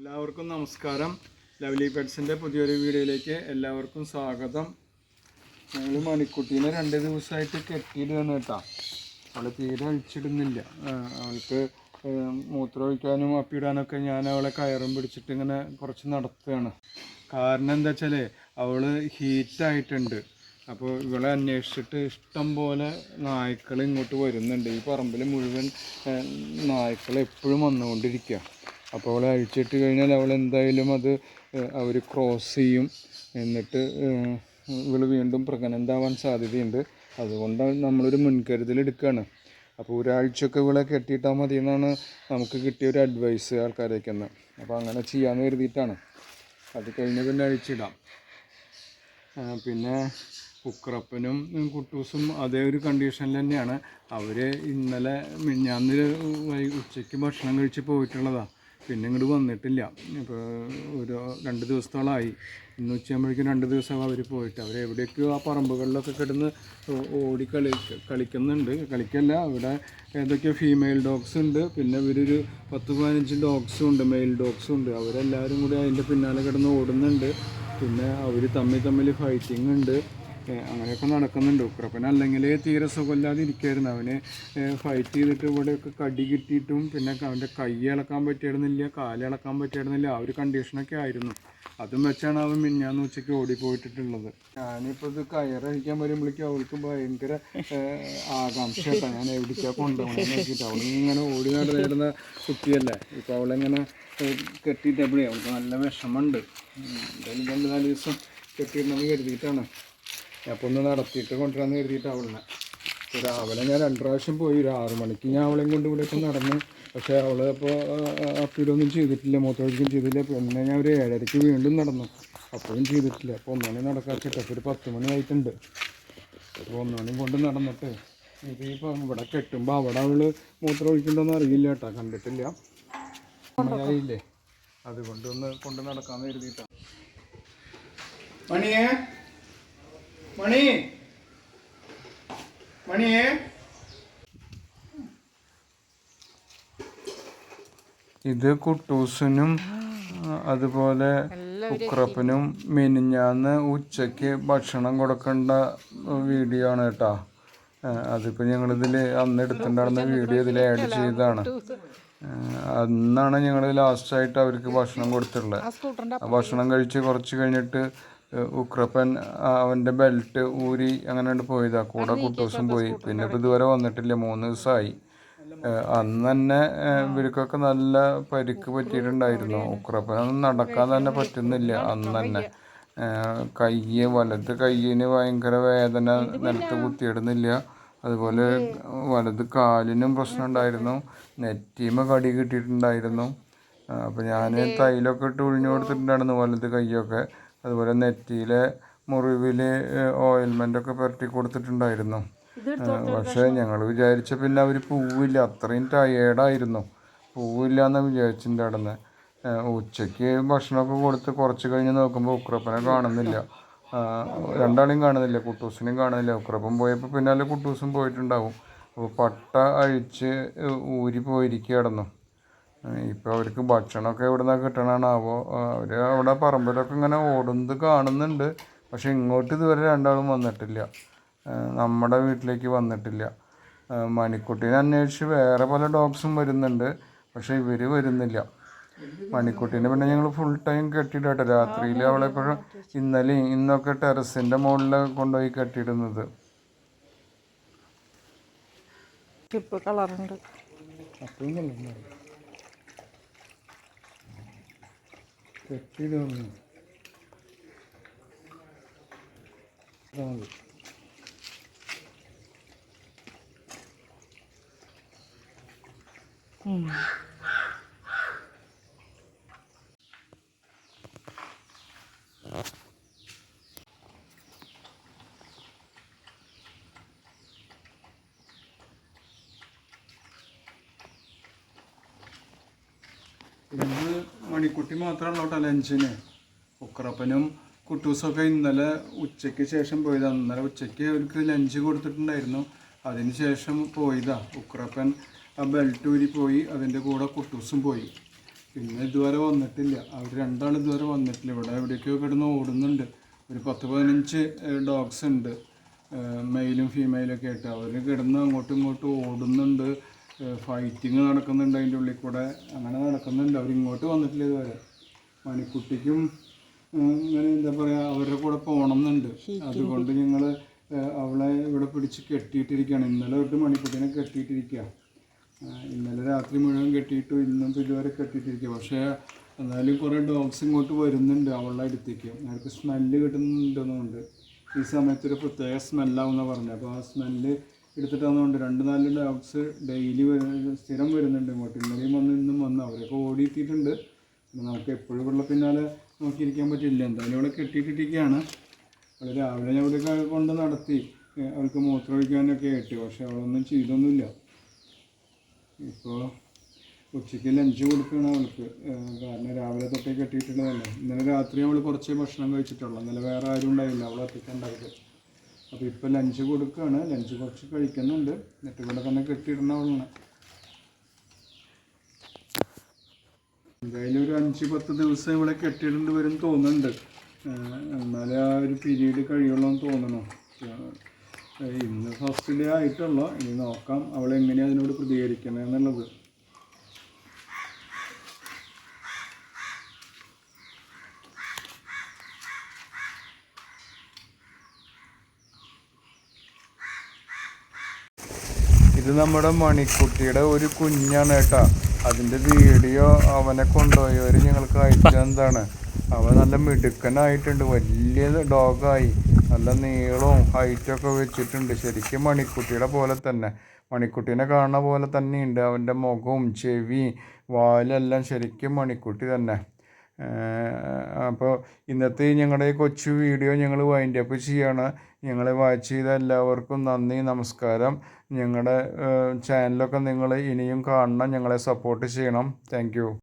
എല്ലാവർക്കും നമസ്കാരം. ലവ്ലി പെറ്റ്സിന്റെ പുതിയൊരു വീഡിയോയിലേക്ക് എല്ലാവർക്കും സ്വാഗതം. ഞങ്ങൾ മണിക്കുട്ടീനെ രണ്ട് ദിവസമായിട്ട് കെട്ടിയിടുകയാണ് കേട്ടോ. അവളെ തീരെ അഴിച്ചിടുന്നില്ല. അവൾക്ക് മൂത്രമൊഴിക്കാനും അപ്പിടാനൊക്കെ ഞാൻ അവളെ കയറും പിടിച്ചിട്ട് ഇങ്ങനെ കുറച്ച് നടത്തുകയാണ്. കാരണം എന്താ വെച്ചാൽ അവൾ ഹീറ്റായിട്ടുണ്ട് അപ്പോൾ ഇവളെ അന്വേഷിച്ചിട്ട് ഇഷ്ടം പോലെ നായ്ക്കൾ ഇങ്ങോട്ട് വരുന്നുണ്ട്. ഈ പറമ്പിൽ മുഴുവൻ നായ്ക്കൾ എപ്പോഴും വന്നുകൊണ്ടിരിക്കുക അപ്പോൾ അവളെ അഴിച്ചിട്ട് കഴിഞ്ഞാൽ അവൾ എന്തായാലും അത് അവർ ക്രോസ് ചെയ്യും. എന്നിട്ട് ഇവൾ വീണ്ടും പ്രഗ്നന്റാവാൻ സാധ്യതയുണ്ട്. അതുകൊണ്ട് നമ്മളൊരു മുൻകരുതൽ എടുക്കുകയാണ് അപ്പോൾ ഒരാഴ്ചയൊക്കെ ഇവളെ കെട്ടിയിട്ടാൽ മതി എന്നാണ് നമുക്ക് കിട്ടിയ ഒരു അഡ്വൈസ് ആൾക്കാരേക്ക് എന്ന് അപ്പോൾ അങ്ങനെ ചെയ്യാമെന്ന് കരുതിയിട്ടാണ്. അത് കഴിഞ്ഞ് പിന്നെ അഴിച്ചിടാം. പിന്നെ കുക്കറപ്പനും കുട്ടൂസും അതേ ഒരു കണ്ടീഷനിൽ തന്നെയാണ്. അവർ ഇന്നലെ മിഞ്ഞാന്നിൽ ഉച്ചയ്ക്ക് ഭക്ഷണം കഴിച്ച് പോയിട്ടുള്ളതാണ് പിന്നെ ഇങ്ങോട്ട് വന്നിട്ടില്ല. ഇപ്പോൾ ഒരു രണ്ട് ദിവസത്തോളമായി ഇന്ന് ഉച്ചയാകുമ്പോഴേക്കും രണ്ട് ദിവസം അവർ പോയിട്ട് അവർ എവിടെയൊക്കെയോ ആ പറമ്പുകളിലൊക്കെ കിടന്ന് ഓടി കളി കളിക്കുന്നുണ്ട്. കളിക്കല്ല അവിടെ ഏതൊക്കെയോ ഫീമെയിൽ ഡോഗ്സ് ഉണ്ട്. പിന്നെ ഇവരൊരു പത്ത് പതിനഞ്ച് ഡോഗ്സും ഉണ്ട് മെയിൽ ഡോഗ്സും ഉണ്ട്. അവരെല്ലാവരും കൂടി അതിന്റെ പിന്നാലെ കിടന്ന് ഓടുന്നുണ്ട്. പിന്നെ അവർ തമ്മിൽ തമ്മിൽ ഫൈറ്റിംഗ് ഉണ്ട്. അങ്ങനെയൊക്കെ നടക്കുന്നുണ്ട്. ഉക്രപ്പൻ അല്ലെങ്കിൽ തീരെ സുഖമില്ലാതെ ഇരിക്കുമായിരുന്നു അവന് ഫൈറ്റ് ചെയ്തിട്ട് ഇവിടെയൊക്കെ കടി കിട്ടിയിട്ടും പിന്നെ അവന്റെ കൈ ഇളക്കാൻ പറ്റിയിരുന്നില്ല കാൽ ഇളക്കാൻ പറ്റിയിരുന്നില്ല. ആ ഒരു കണ്ടീഷനൊക്കെ ആയിരുന്നു. അതും വെച്ചാണ് അവൻ മിന്നാന്ന് ഉച്ചയ്ക്ക് ഓടിപ്പോയിട്ടുള്ളത് ഞാനിപ്പോൾ ഇത് കയറഴിക്കാൻ വരുമ്പോഴേക്കും അവൾക്ക് ഭയങ്കര ഏഹ്, ആകാംക്ഷ കേട്ടോ ഞാൻ എവിടേക്കാണ് കൊണ്ടുപോകണമെന്ന് നോക്കിയിട്ട് അവളിങ്ങനെ ഓടി നടന്നിരുന്ന കുട്ടിയല്ലേ? ഇപ്പോൾ അവളെങ്ങനെ കെട്ടിയിട്ടപ്പോഴേ അവൾക്ക് നല്ല വിഷമമുണ്ട്. എന്തായാലും രണ്ട് നാല് ദിവസം കെട്ടിയിടണമെന്ന് കരുതിയിട്ടാണ്. അപ്പോൾ ഒന്ന് നടത്തിയിട്ട് കൊണ്ടുവരാന്ന് കരുതിയിട്ട് അവളെ രാവിലെ ഞാൻ രണ്ട് പ്രാവശ്യം പോയി. ഒരു ആറു മണിക്ക് ഞാൻ അവളെയും കൊണ്ട് ഇവിടെയൊക്കെ നടന്നു പക്ഷേ അവൾ അപ്പോൾ അപ്പീലൊന്നും ചെയ്തിട്ടില്ല മൂത്തൊഴിക്കും ചെയ്തില്ല. പിന്നെ ഞാൻ ഒരു ഏഴരയ്ക്ക് വീണ്ടും നടന്നു. അപ്പോഴും ചെയ്തിട്ടില്ല. അപ്പോൾ ഒന്നാണി നടക്കാച്ചിട്ട് അപ്പോൾ ഒരു പത്ത് മണി ആയിട്ടുണ്ട്. അപ്പോൾ ഒന്നാണി കൊണ്ട് നടന്നിട്ട് ഇത് ഇപ്പോൾ ഇവിടെ കെട്ടുമ്പോൾ അവിടെ മൂത്ര ഒഴിക്കണ്ടോന്ന് അറിയില്ല കേട്ടോ. കണ്ടിട്ടില്ല. അതുകൊണ്ട് ഒന്ന് കൊണ്ട് നടക്കാമെന്ന് കരുതിയിട്ടാണ് മണിയേ? മണി. മണിയേ. ഇത് കുട്ടൂസിനും അതുപോലെ ഉക്രപ്പനും മിനിഞ്ഞാന്ന് ഉച്ചയ്ക്ക് ഭക്ഷണം കൊടുക്കേണ്ട വീഡിയോ ആണ് കേട്ടോ. അതിപ്പോ അതിപ്പോൾ ഞങ്ങളിതിൽ അന്ന് എടുത്തിട്ടുണ്ടായിരുന്ന വീഡിയോ ഇതിൽ ആഡ് ചെയ്തതാണ്. അന്നാണ് ഞങ്ങൾ ലാസ്റ്റായിട്ട് അവർക്ക് ഭക്ഷണം കൊടുത്തിട്ടുള്ളത്. ഭക്ഷണം കഴിച്ച് കുറച്ച് കഴിഞ്ഞിട്ട് ഉക്രപ്പൻ അവന്റെ ബെൽറ്റ് ഊരി അങ്ങനെ പോയതാ. കൂടെ കുട്ടൂസും പോയി. പിന്നെ ഇപ്പം ഇതുവരെ വന്നിട്ടില്ല. മൂന്ന് ദിവസമായി അന്ന് തന്നെ ഇവർക്കൊക്കെ നല്ല പരിക്ക് പറ്റിയിട്ടുണ്ടായിരുന്നു. ഉക്രപ്പനൊന്നും നടക്കാൻ തന്നെ പറ്റുന്നില്ല. അന്ന് തന്നെ. കയ്യ് വലത് കയ്യിന് ഭയങ്കര വേദന നിലത്ത് കുത്തിയിടുന്നില്ല. അതുപോലെ വലത് കാലിനും പ്രശ്നം ഉണ്ടായിരുന്നു. നെറ്റീമ കടി കിട്ടിയിട്ടുണ്ടായിരുന്നു. അപ്പോൾ ഞാൻ തൈലൊക്കെ ഇട്ട് ഒഴിഞ്ഞു കൊടുത്തിട്ടുണ്ടായിരുന്നു വലത് കൈയൊക്കെ അതുപോലെ നെറ്റിയിലെ മുറിവിൽ ഓയിൽമെന്റൊക്കെ പുരട്ടി കൊടുത്തിട്ടുണ്ടായിരുന്നു. പക്ഷേ ഞങ്ങൾ വിചാരിച്ച പിന്നെ അവർ പൂവില്ല. അത്രയും ടയേർഡായിരുന്നു പൂവില്ല എന്ന് വിചാരിച്ചിട്ടുണ്ടായിരുന്നത് ഉച്ചയ്ക്ക് ഭക്ഷണമൊക്കെ കൊടുത്ത് കുറച്ച് കഴിഞ്ഞ് നോക്കുമ്പോൾ ഉക്രപ്പനെ കാണുന്നില്ല. രണ്ടാളെയും കാണുന്നില്ല. കുട്ടൂസിനെയും കാണുന്നില്ല. ഉക്രപ്പൻ പോയപ്പോൾ പിന്നാലെ കുട്ടൂസും പോയിട്ടുണ്ടാവും. അപ്പോൾ പട്ട അഴിച്ച് ഊരി പോയിരിക്കുകയായിരുന്നു ഇപ്പോൾ അവർക്ക് ഭക്ഷണമൊക്കെ എവിടെ നിന്നാണ് കിട്ടണമാണാവോ അവർ അവിടെ പറമ്പിലൊക്കെ ഇങ്ങനെ ഓടുന്നത് കാണുന്നുണ്ട്. പക്ഷേ ഇങ്ങോട്ട് ഇതുവരെ രണ്ടാളും വന്നിട്ടില്ല. നമ്മുടെ വീട്ടിലേക്ക് വന്നിട്ടില്ല. മണിക്കുട്ടീനെ അന്വേഷിച്ച് വേറെ പല ഡോഗ്സും വരുന്നുണ്ട്. പക്ഷേ ഇവർ വരുന്നില്ല. മണിക്കുട്ടീനെ പിന്നെ ഞങ്ങൾ ഫുൾ ടൈം കെട്ടിയിടട്ടെ. രാത്രിയിൽ അവളെ ഇപ്പോഴും ഇന്നലെയും ഇന്നൊക്കെ ടെറസിന്റെ മുകളിൽ കൊണ്ടുപോയി കെട്ടിയിടുന്നത്. ഇപ്പോൾ കളറുണ്ട് കെട്ടിയിടുന്നു ഇന്ന് മണിക്കുട്ടി മാത്രമല്ല കേട്ടോ ലഞ്ചിന് ഉക്രപ്പനും കുട്ടൂസൊക്കെ ഇന്നലെ ഉച്ചയ്ക്ക് ശേഷം പോയതാണ് ഇന്നലെ ഉച്ചയ്ക്ക് അവർക്ക് ലഞ്ച് കൊടുത്തിട്ടുണ്ടായിരുന്നു. അതിന് ശേഷം പോയതാ. ഉക്രപ്പൻ ആ ബെൽറ്റൂരി പോയി അതിന്റെ കൂടെ കുട്ടൂസും പോയി. പിന്നെ ഇതുവരെ വന്നിട്ടില്ല. അവർ രണ്ടാൾ ഇതുവരെ വന്നിട്ടില്ല. ഇവിടെ എവിടേക്കോ കിടന്ന് ഓടുന്നുണ്ട്. ഒരു പത്ത് പതിനഞ്ച് ഡോഗ്സ് ഉണ്ട്. മെയിലും ഫീമെയിലൊക്കെ ആയിട്ട്. അവർ കിടന്ന് അങ്ങോട്ടും ഇങ്ങോട്ടും ഓടുന്നുണ്ട്. ഫൈറ്റിങ് നടക്കുന്നുണ്ട് അതിന്റെ ഉള്ളിൽ കൂടെ. അങ്ങനെ നടക്കുന്നുണ്ട്. അവർ ഇങ്ങോട്ട് വന്നിട്ടില്ല ഇതുവരെ. മണിക്കുട്ടിക്കും ഇങ്ങനെ എന്താ പറയുക അവരുടെ കൂടെ പോകണം എന്നുണ്ട് അതുകൊണ്ട് ഞങ്ങൾ അവളെ ഇവിടെ പിടിച്ച് കെട്ടിയിട്ടിരിക്കുകയാണ് ഇന്നലെ തൊട്ട് മണിക്കുട്ടീനെ കെട്ടിയിട്ടിരിക്കുക ഇന്നലെ രാത്രി മുഴുവൻ കെട്ടിയിട്ടു ഇന്നും ഇതുവരെ കെട്ടിയിട്ടിരിക്കുക പക്ഷേ എന്നാലും കുറേ ഡോഗ്സ് ഇങ്ങോട്ട് വരുന്നുണ്ട് അവളുടെ അടുത്തേക്ക്. അവർക്ക് സ്മെല്ല് കിട്ടുന്നുണ്ടെന്നുണ്ട്. ഈ സമയത്തൊരു പ്രത്യേക സ്മെല്ലാവുന്ന പറഞ്ഞു. അപ്പോൾ ആ സ്മെല്ല് എടുത്തിട്ടാണെന്നുണ്ട് രണ്ട് നാല് ഡോഗ്സ് ഡെയിലി സ്ഥിരം വരുന്നുണ്ട് ഇങ്ങോട്ട്. ഇന്നലെയും വന്ന് ഇന്നും വന്ന്. അവരൊക്കെ ഓടിയെത്തിയിട്ടുണ്ട്. നമുക്ക് എപ്പോഴും ഉള്ള പിന്നാലെ നോക്കിയിരിക്കാൻ പറ്റില്ല. എന്തായാലും ഇവിടെ കെട്ടിയിട്ടിരിക്കുകയാണ്. അവൾ രാവിലെ ഞാൻ ഇവിടെ കൊണ്ട് നടത്തി. അവർക്ക് അവൾക്ക് മൂത്രമൊഴിക്കാനൊക്കെ ആയിട്ട്. പക്ഷെ അവളൊന്നും ചെയ്തൊന്നുമില്ല. ഇപ്പോൾ ഉച്ചയ്ക്ക് ലഞ്ച് കൊടുക്കണം അവൾക്ക്. കാരണം രാവിലെ തൊട്ടേ കെട്ടിയിട്ടുള്ളതല്ലേ. ഇന്നലെ രാത്രി അവൾ കുറച്ച് ഭക്ഷണം കഴിച്ചിട്ടുള്ളൂ. ഇന്നലെ വേറെ ആരും ഉണ്ടായില്ല. ഉണ്ടായത് അപ്പോൾ ഇപ്പോൾ ലഞ്ച് കൊടുക്കുകയാണ് ലഞ്ച് കുറച്ച് കഴിക്കുന്നുണ്ട്. എന്നിട്ട് ഇവിടെ തന്നെ കെട്ടിയിടുന്ന ആളാണ്. എന്തായാലും ഒരു അഞ്ച് പത്ത് ദിവസം ഇവിടെ കെട്ടിയിടേണ്ടി വരും തോന്നുന്നുണ്ട്. എന്നാലേ ആ ഒരു പീരീഡ് കഴിയുള്ളൂ എന്ന് തോന്നണം ഇന്ന് ഫസ്റ്റ് ഡേ ആയിട്ടുള്ളൂ. ഇനി നോക്കാം. അവൾ എങ്ങനെയാണ് അതിനോട് പ്രതികരിക്കണേ നമ്മുടെ മണിക്കുട്ടിയുടെ ഒരു കുഞ്ഞാണ് കേട്ടാ. അതിന്റെ വീഡിയോ അവനെ കൊണ്ടുപോയവര് ഞങ്ങൾക്ക് അയച്ചെന്താണ് അവൻ നല്ല മിടുക്കനായിട്ടുണ്ട് വലിയ ഡോഗായി. നല്ല നീളവും ഹൈറ്റൊക്കെ വെച്ചിട്ടുണ്ട്. ശരിക്കും മണിക്കുട്ടിയുടെ പോലെ തന്നെ. മണിക്കുട്ടീനെ കാണുന്ന പോലെ തന്നെയുണ്ട്. അവന്റെ മുഖവും ചെവി വാലെല്ലാം ശരിക്കും മണിക്കുട്ടി തന്നെ. അപ്പോൾ ഇന്നത്തെ ഞങ്ങളുടെ കൊച്ചു വീഡിയോ ഞങ്ങൾ വൈൻഡ് അപ്പ് ചെയ്യാണ്. ഞങ്ങളെ വാച്ച് ചെയ്ത എല്ലാവർക്കും നന്ദി നമസ്കാരം. ഞങ്ങളുടെ ചാനലൊക്കെ നിങ്ങൾ ഇനിയും കാണണം ഞങ്ങളെ സപ്പോർട്ട് ചെയ്യണം. താങ്ക്